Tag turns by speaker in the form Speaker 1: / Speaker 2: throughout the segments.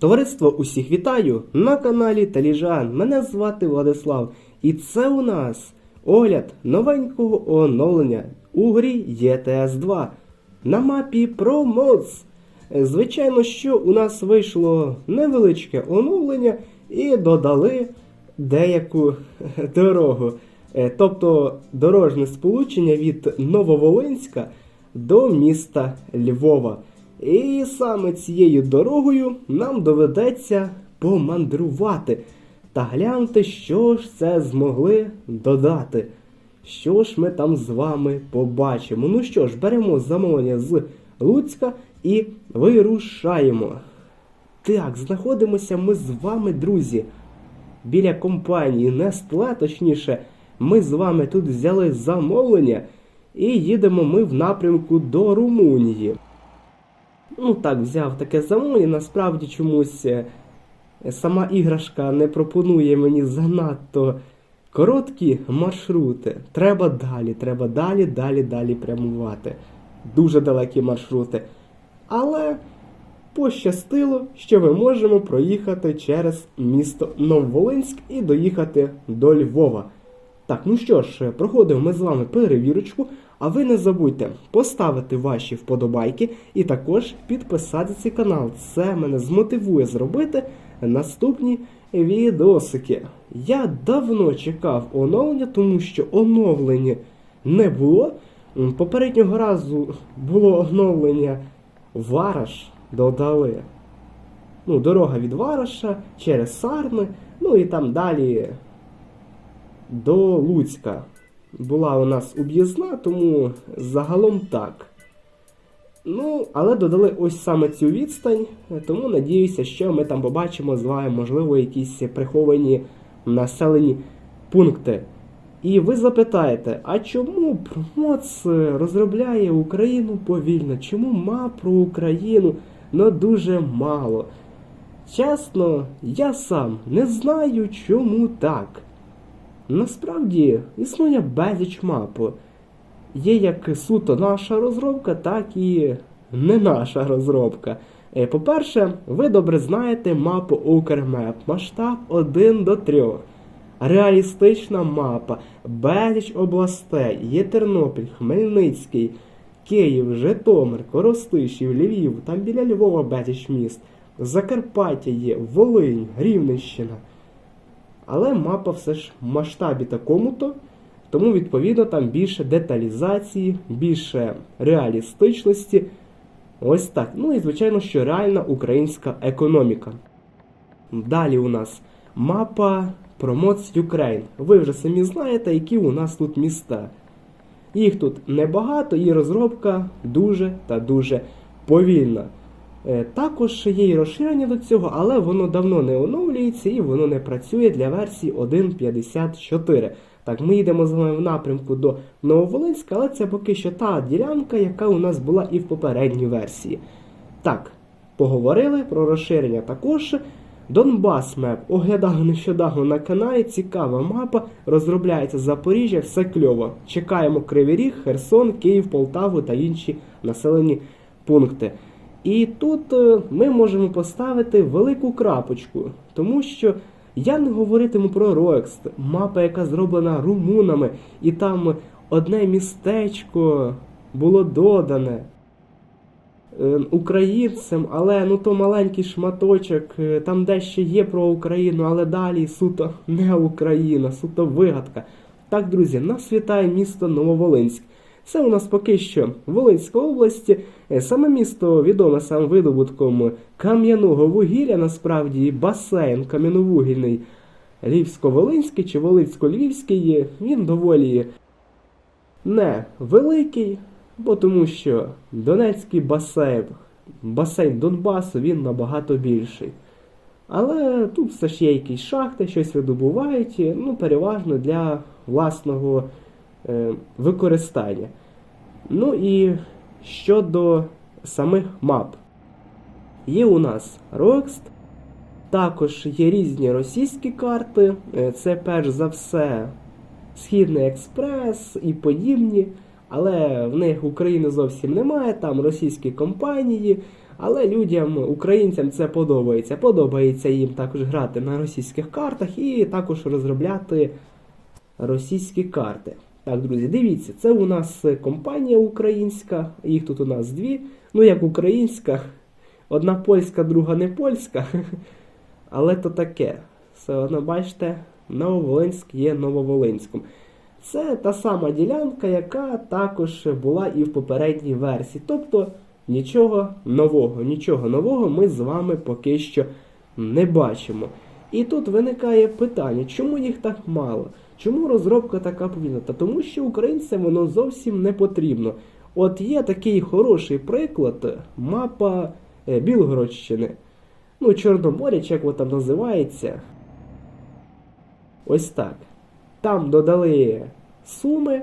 Speaker 1: Товариство усіх вітаю на каналі Таліжан. Мене звати Владислав, і це у нас огляд новенького оновлення у грі ETS 2 на мапі ProMods. Звичайно, що у нас вийшло невеличке оновлення і додали деяку дорогу. Е, Тобто дорожне сполучення від Нововолинська до міста Львова. І саме цією дорогою нам доведеться помандрувати та глянути, що ж це змогли додати. Що ж ми там з вами побачимо? Ну що ж, беремо замовлення з Луцька і вирушаємо. Так, знаходимося ми з вами, друзі, біля компанії Nestle, точніше, ми з вами тут взяли замовлення і їдемо ми в напрямку до Румунії. Ну так, взяв таке замовлення, насправді чомусь е, сама іграшка не пропонує мені занадто короткі маршрути. Треба далі, треба далі, далі, далі прямувати. Дуже далекі маршрути. Але пощастило, що ми можемо проїхати через місто Нововолинськ і доїхати до Львова. Так, ну що ж, проходимо ми з вами перевірочку, а ви не забудьте поставити ваші вподобайки і також підписати цей канал. Це мене змотивує зробити наступні відосики. Я давно чекав оновлення, тому що оновлення не було. Попереднього разу було оновлення Вараш додали. Ну, дорога від Вараша через Сарни, ну і там далі до Луцька. Була у нас об'їзна, тому загалом так. Ну, але додали ось саме цю відстань, тому надіюся, що ми там побачимо з вами, можливо, якісь приховані населені пункти. І ви запитаєте, а чому Промоц розробляє Україну повільно? Чому мап про Україну ну дуже мало? Чесно, я сам не знаю, чому так. Насправді існує безліч мап. Є як суто наша розробка, так і не наша розробка. Е, По-перше, ви добре знаєте мапу Укрмеп, масштаб 1 до 3. Реалістична мапа, безліч областей, є Тернопіль, Хмельницький, Київ, Житомир, Коростишів, Львів, там біля Львова безліч міст, Закарпаття є, Волинь, Рівненщина. Але мапа все ж в масштабі такому-то, тому відповідно там більше деталізації, більше реалістичності. Ось так. Ну і звичайно, що реальна українська економіка. Далі у нас мапа Promotes Ukraine. Ви вже самі знаєте, які у нас тут міста. Їх тут небагато, і розробка дуже та дуже повільна. Е, Також є і розширення до цього, але воно давно не оновлюється і воно не працює для версії 1.54. Так, ми їдемо з вами в напрямку до Нововолинська, але це поки що та ділянка, яка у нас була і в попередній версії. Так, поговорили про розширення також. Донбас Меп оглядав нещодавно на каналі. Цікава мапа. Розробляється Запоріжжя, все кльово. Чекаємо Кривий Ріг, Херсон, Київ, Полтаву та інші населені пункти. І тут е, ми можемо поставити велику крапочку, тому що я не говоритиму про Роекст, мапа, яка зроблена румунами, і там одне містечко було додане е, українцям, але ну то маленький шматочок, е, там дещо є про Україну, але далі суто не Україна, суто вигадка. Так, друзі, нас вітає місто Нововолинськ. Це у нас поки що Волинська область. Е, Саме місто відоме сам видобутком кам'яного вугілля, насправді басейн кам'яновугільний Львівсько-Волинський чи Волинсько-Львівський. Він доволі не великий, бо тому що Донецький басейн, басейн Донбасу, він набагато більший. Але тут все ж є якісь шахти, щось видобувають, ну, переважно для власного використання. Ну і щодо самих мап. Є у нас Roxt, також є різні російські карти. Е, Це перш за все Східний експрес і подібні. Але в них України зовсім немає, там російські компанії, Але людям, українцям це подобається. Подобається їм також грати на російських картах і також розробляти російські карти. Так, друзі, дивіться, це у нас компанія українська, їх тут у нас дві. Ну, як українська, одна польська, друга не польська. Але то таке. Все одно, бачите, Нововолинськ є Нововолинськом. Це та сама ділянка, яка також була і в попередній версії. Тобто нічого нового, нічого нового ми з вами поки що не бачимо. І тут виникає питання, чому їх так мало? Чому розробка така повільна? Та тому що українцям воно зовсім не потрібно. От є такий хороший приклад мапа е, Білгородщини. Ну, Чорноморя, чи як воно там називається. Ось так. Там додали Суми,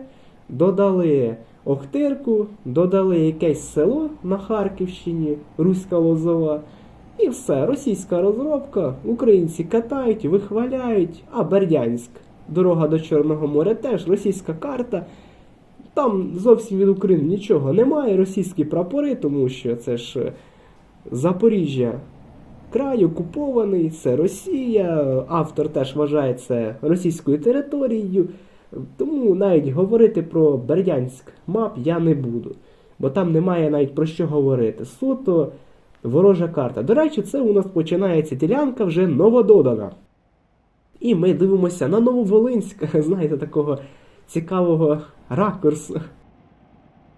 Speaker 1: додали Охтирку, додали якесь село на Харківщині, Руська Лозова. І все, російська розробка, українці катають, вихваляють, а Бердянськ, дорога до Чорного моря теж, російська карта. Там зовсім від України нічого немає, російські прапори, тому що це ж е, Запоріжжя край окупований, це Росія, автор теж вважає це російською територією. Тому навіть говорити про Бердянськ мап я не буду, бо там немає навіть про що говорити. Суто ворожа карта. До речі, це у нас починається ділянка вже новододана. І ми дивимося на Нововолинськ, знаєте, такого цікавого ракурсу.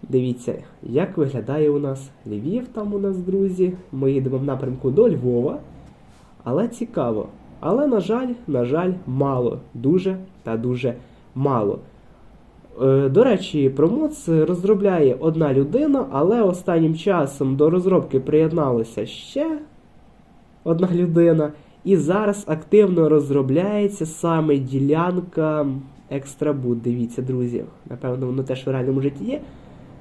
Speaker 1: Дивіться, як виглядає у нас Львів там у нас, друзі. Ми їдемо в напрямку до Львова. Але цікаво. Але, на жаль, на жаль, мало. Дуже та дуже мало. Е, До речі, промоц розробляє одна людина, але останнім часом до розробки приєдналася ще одна людина. І зараз активно розробляється саме ділянка Екстрабут. Дивіться, друзі. Напевно, воно теж в реальному житті є.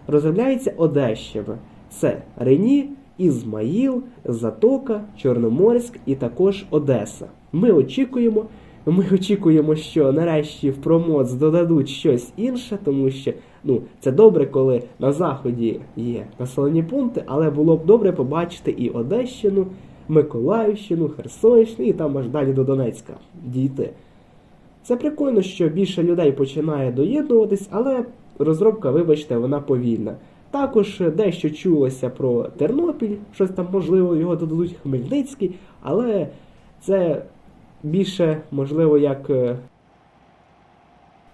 Speaker 1: Розробляється Одещина. Це Рені, Ізмаїл, Затока, Чорноморськ і також Одеса. Ми очікуємо. Ми очікуємо, що нарешті в промоц додадуть щось інше, тому що ну, це добре, коли на заході є населені пункти, але було б добре побачити і Одещину, Миколаївщину, Херсонщину і там аж далі до Донецька дійти. Це прикольно, що більше людей починає доєднуватись, але розробка, вибачте, вона повільна. Також дещо чулося про Тернопіль, щось там можливо його додадуть Хмельницький, але це більше, можливо, як е,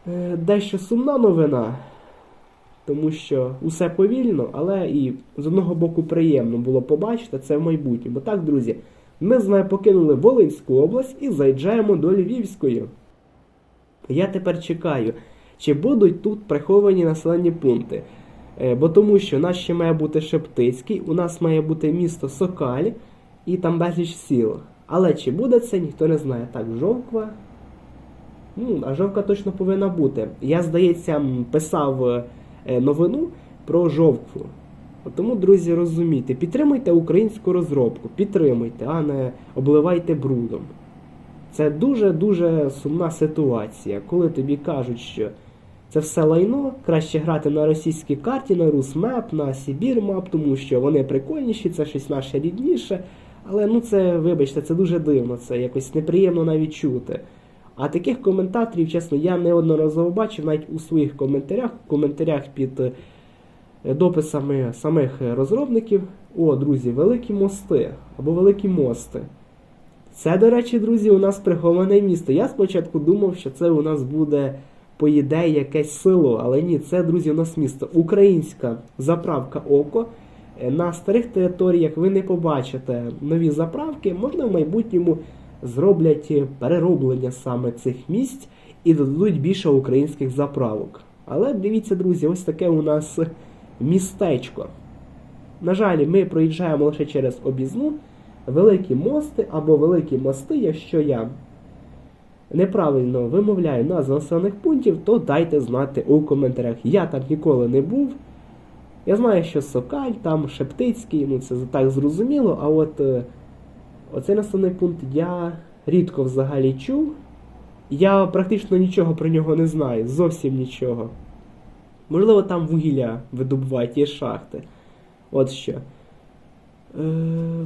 Speaker 1: е, дещо сумна новина, тому що усе повільно, але і з одного боку приємно було побачити це в майбутньому. Так, друзі, ми з вами покинули Волинську область і заїжджаємо до Львівської. Я тепер чекаю, чи будуть тут приховані населені пункти. Е, Бо тому що у нас ще має бути Шептицький, у нас має бути місто Сокаль і там безліч сіл. Але чи буде це, ніхто не знає. Так, жовква. Ну, а жовка точно повинна бути. Я, здається, писав е, новину про жовкву. Тому, друзі, розумійте, підтримуйте українську розробку, підтримуйте, а не обливайте брудом. Це дуже-дуже сумна ситуація, коли тобі кажуть, що це все лайно, краще грати на російській карті, на Русмеп, на Сибірмап, тому що вони прикольніші, це щось наше рідніше. Але ну це, вибачте, це дуже дивно, це якось неприємно навіть чути. А таких коментаторів, чесно, я неодноразово бачив навіть у своїх коментарях, в коментарях під е, дописами самих розробників. О, друзі, великі мости або великі мости. Це, до речі, друзі, у нас приховане місто. Я спочатку думав, що це у нас буде, по ідеї, якесь село, але ні, це, друзі, у нас місто. Українська заправка Око. Е, На старих територіях ви не побачите нові заправки, можливо, в майбутньому зроблять перероблення саме цих місць і додадуть більше українських заправок. Але дивіться, друзі, ось таке у нас містечко. На жаль, ми проїжджаємо лише через обізну, великі мости або великі мости, якщо я неправильно вимовляю назву населених пунктів, то дайте знати у коментарях. Я там ніколи не був. Я знаю, що Сокаль, там Шептицький, ну це так зрозуміло, а от е, оцей населений пункт я рідко взагалі чув. Я практично нічого про нього не знаю, зовсім нічого. Можливо, там вугілля видобувають, є шахти. От що. Е,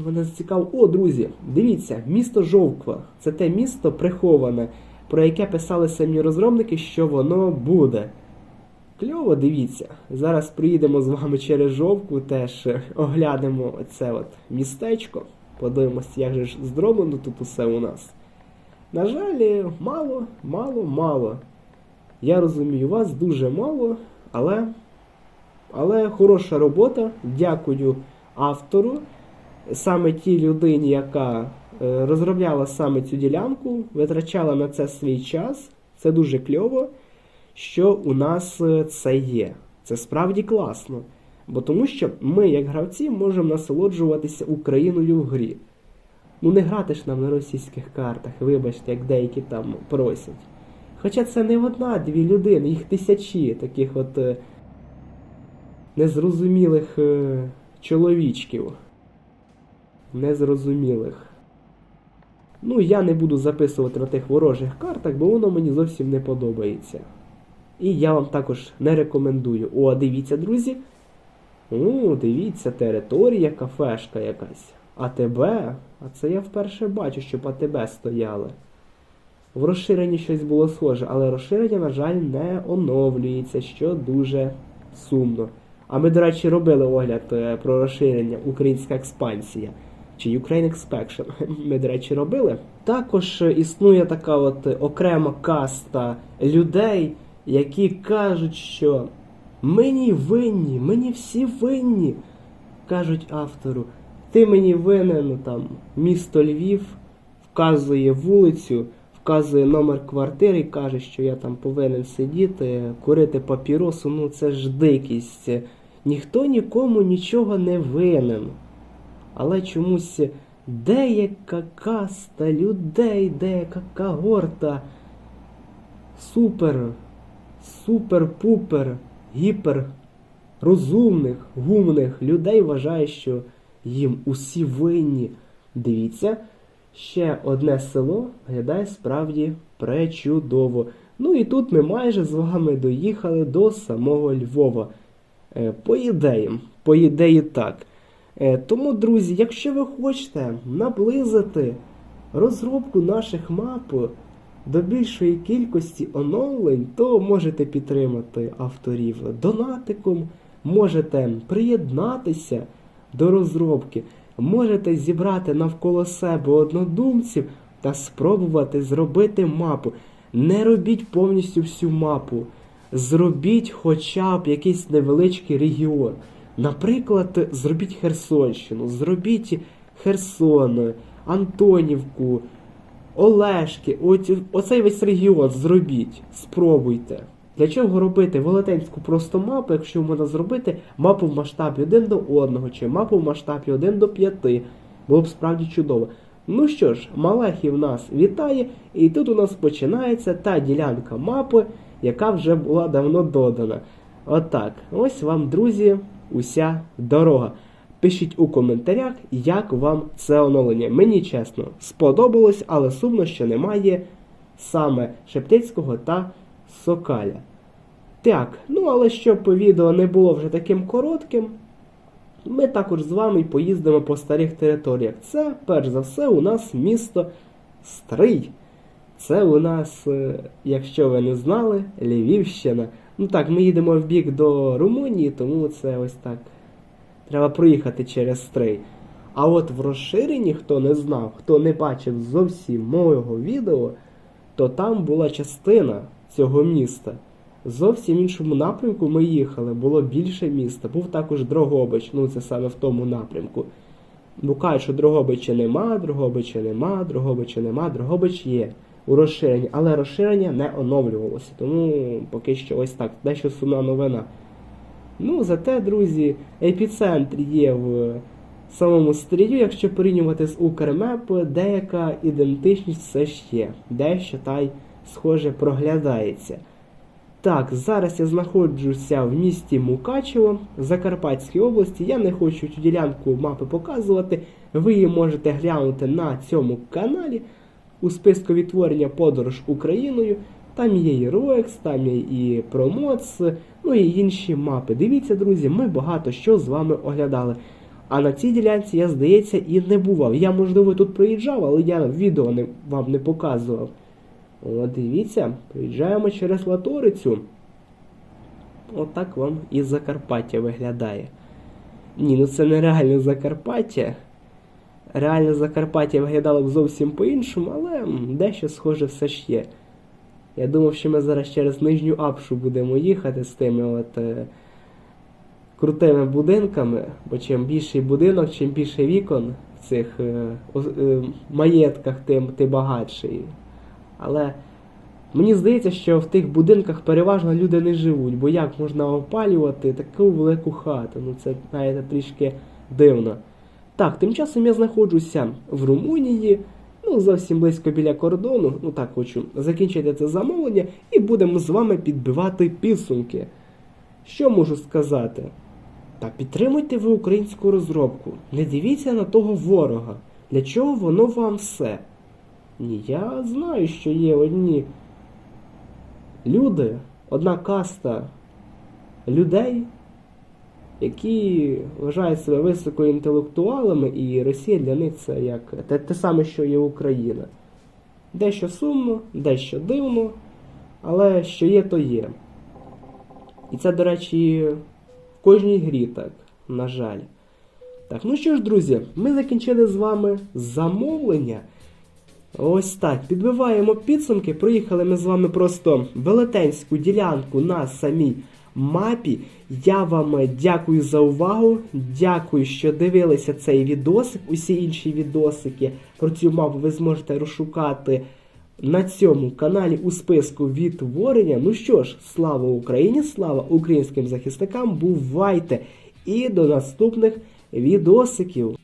Speaker 1: мене зацікавило. О, друзі, дивіться, місто Жовква. Це те місто приховане, про яке писали самі розробники, що воно буде. Кльово, дивіться. Зараз приїдемо з вами через Жовкву, теж оглянемо це от містечко. Подивимося, як же ж зроблено тут усе у нас. На жаль, мало, мало, мало. Я розумію, вас дуже мало, але, але хороша робота. Дякую автору, саме тій людині, яка е, розробляла саме цю ділянку, витрачала на це свій час. Це дуже кльово, що у нас е, це є. Це справді класно. Бо тому що ми, як гравці, можемо насолоджуватися Україною в грі. Ну не грати ж нам на російських картах, вибачте, як деякі там просять. Хоча це не одна-дві людини, їх тисячі таких от е, незрозумілих е, чоловічків. Незрозумілих. Ну, я не буду записувати на тих ворожих картах, бо воно мені зовсім не подобається. І я вам також не рекомендую. О, дивіться, друзі. О, дивіться, територія, кафешка якась. АТБ? А це я вперше бачу, щоб АТБ стояли. В розширенні щось було схоже, але розширення, на жаль, не оновлюється, що дуже сумно. А ми, до речі, робили огляд е, про розширення Українська експансія чи Ukraine Expansion. Ми, до речі, робили. Також е, існує така от е, окрема каста людей, які кажуть, що мені винні, мені всі винні, кажуть автору. Ти мені винен там місто Львів, вказує вулицю, вказує номер квартири і каже, що я там повинен сидіти, курити папіросу. Ну це ж дикість. Ніхто нікому нічого не винен. Але чомусь деяка каста людей, деяка когорта супер, супер-пупер, гіпер розумних, гумних людей вважає, що їм усі винні. Дивіться, ще одне село виглядає справді пречудово. Ну і тут ми майже з вами доїхали до самого Львова. Е, По ідеям, по ідеї так. Е, Тому, друзі, якщо ви хочете наблизити розробку наших мап до більшої кількості оновлень, то можете підтримати авторів донатиком, можете приєднатися до розробки, можете зібрати навколо себе однодумців та спробувати зробити мапу. Не робіть повністю всю мапу. Зробіть хоча б якийсь невеличкий регіон. Наприклад, зробіть Херсонщину, зробіть Херсон, Антонівку, Олешки, оці- оцей весь регіон зробіть, спробуйте. Для чого робити велетенську просто мапу, якщо можна зробити мапу в масштабі 1 до 1, чи мапу в масштабі 1 до 5. Було б справді чудово. Ну що ж, Малахів нас вітає, і тут у нас починається та ділянка мапи, яка вже була давно додана. Отак. Ось вам, друзі, уся дорога. Пишіть у коментарях, як вам це оновлення. Мені чесно сподобалось, але сумно, що немає саме Шептицького та Сокаля. Так, ну але щоб відео не було вже таким коротким, ми також з вами поїздимо по старих територіях. Це, перш за все, у нас місто Стрий. Це у нас, е, якщо ви не знали, Львівщина. Ну так, ми їдемо в бік до Румунії, тому це ось так. Треба проїхати через Стрий. А от в розширенні, хто не знав, хто не бачив зовсім мого відео, то там була частина цього міста. Зовсім іншому напрямку ми їхали, було більше міста. Був також Дрогобич, ну це саме в тому напрямку. Бо кажуть, що Дрогобича нема, Дрогобича нема, Дрогобича нема, Дрогобич є у розширенні, але розширення не оновлювалося. Тому поки що ось так, дещо сумна новина. Ну, зате, друзі, епіцентр є в самому стрію, якщо порівнювати з Укрмеп, деяка ідентичність все ж є. Дещо та й схоже проглядається. Так, зараз я знаходжуся в місті Мукачево Закарпатській області. Я не хочу цю ділянку мапи показувати. Ви її можете глянути на цьому каналі у списку відтворення Подорож Україною. Там є і Роекс, там є і Промоц, ну і інші мапи. Дивіться, друзі, ми багато що з вами оглядали. А на цій ділянці я, здається, і не бував. Я, можливо, тут приїжджав, але я відео не, вам не показував. О, дивіться, приїжджаємо через Латорицю. Отак вам і Закарпаття виглядає. Ні, ну це не реальне Закарпаття. Реальне Закарпаття виглядало б зовсім по-іншому, але дещо схоже все ж є. Я думав, що ми зараз через Нижню Апшу будемо їхати з тими от е, крутими будинками, бо чим більший будинок, чим більше вікон в цих е, е, маєтках, тим ти багатший. Але мені здається, що в тих будинках переважно люди не живуть, бо як можна опалювати таку велику хату? Ну це, знаєте, трішки дивно. Так, тим часом я знаходжуся в Румунії, ну зовсім близько біля кордону. Ну так хочу закінчити це замовлення і будемо з вами підбивати підсумки. Що можу сказати? Та підтримуйте ви українську розробку. Не дивіться на того ворога. Для чого воно вам все? Ні, я знаю, що є одні люди, одна каста людей, які вважають себе високоінтелектуалами, і Росія для них це як те, те саме, що є Україна. Дещо сумно, дещо дивно, але що є, то є. І це, до речі, в кожній грі так, на жаль. Так, ну що ж, друзі, ми закінчили з вами замовлення. Ось так, підбиваємо підсумки. Проїхали ми з вами просто велетенську ділянку на самій мапі. Я вам е, дякую за увагу. Дякую, що дивилися цей відосик. Усі інші відосики про цю мапу ви зможете розшукати на цьому каналі у списку відтворення. Ну що ж, слава Україні, слава українським захисникам! Бувайте! І до наступних відосиків!